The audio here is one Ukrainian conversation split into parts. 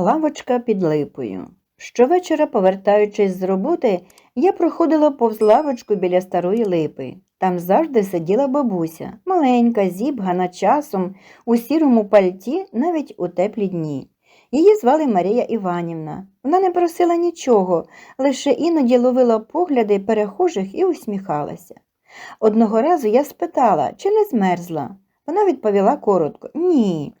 Лавочка під липою. Щовечора, повертаючись з роботи, я проходила повз лавочку біля старої липи. Там завжди сиділа бабуся, маленька, зібгана часом, у сірому пальті, навіть у теплі дні. Її звали Марія Іванівна. Вона не просила нічого, лише іноді ловила погляди перехожих і усміхалася. Одного разу я спитала, чи не змерзла. Вона відповіла коротко Ні.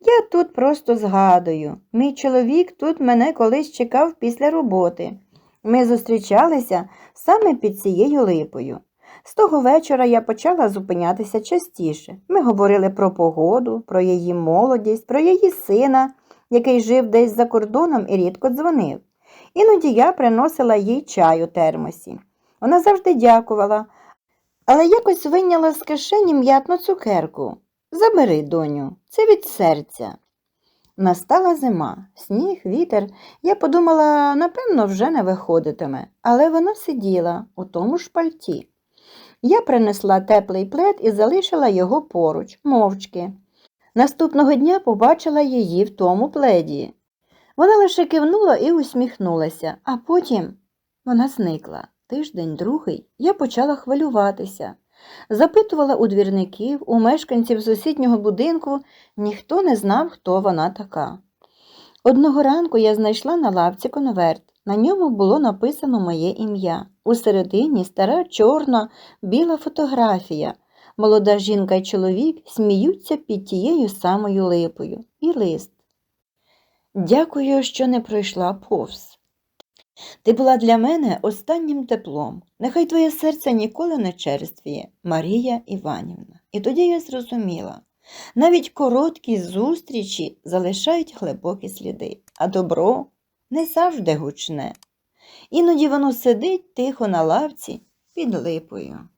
Я тут просто згадую. Мій чоловік тут мене колись чекав після роботи. Ми зустрічалися саме під цією липою. З того вечора я почала зупинятися частіше. Ми говорили про погоду, про її молодість, про її сина, який жив десь за кордоном і рідко дзвонив. Іноді я приносила їй чай у термосі. Вона завжди дякувала, але якось вийняла з кишені м'ятну цукерку. Забери, доню, це від серця. Настала зима, сніг, вітер. Я подумала, напевно, вже не виходитиме, але вона сиділа у тому ж пальті. Я принесла теплий плед і залишила його поруч, мовчки. Наступного дня побачила її в тому пледі. Вона лише кивнула і усміхнулася, а потім вона зникла. Тиждень другий я почала хвилюватися. Запитувала у двірників, у мешканців сусіднього будинку, ніхто не знав, хто вона така. Одного ранку я знайшла на лавці конверт. На ньому було написано моє ім'я. У середині стара чорна, біла фотографія. Молода жінка й чоловік сміються під тією самою липою. І лист. Дякую, що не пройшла повз. Ти була для мене останнім теплом. Нехай твоє серце ніколи не черствіє, Марія Іванівна. І тоді я зрозуміла, навіть короткі зустрічі залишають глибокі сліди, а добро не завжди гучне. Іноді воно сидить тихо на лавці під липою.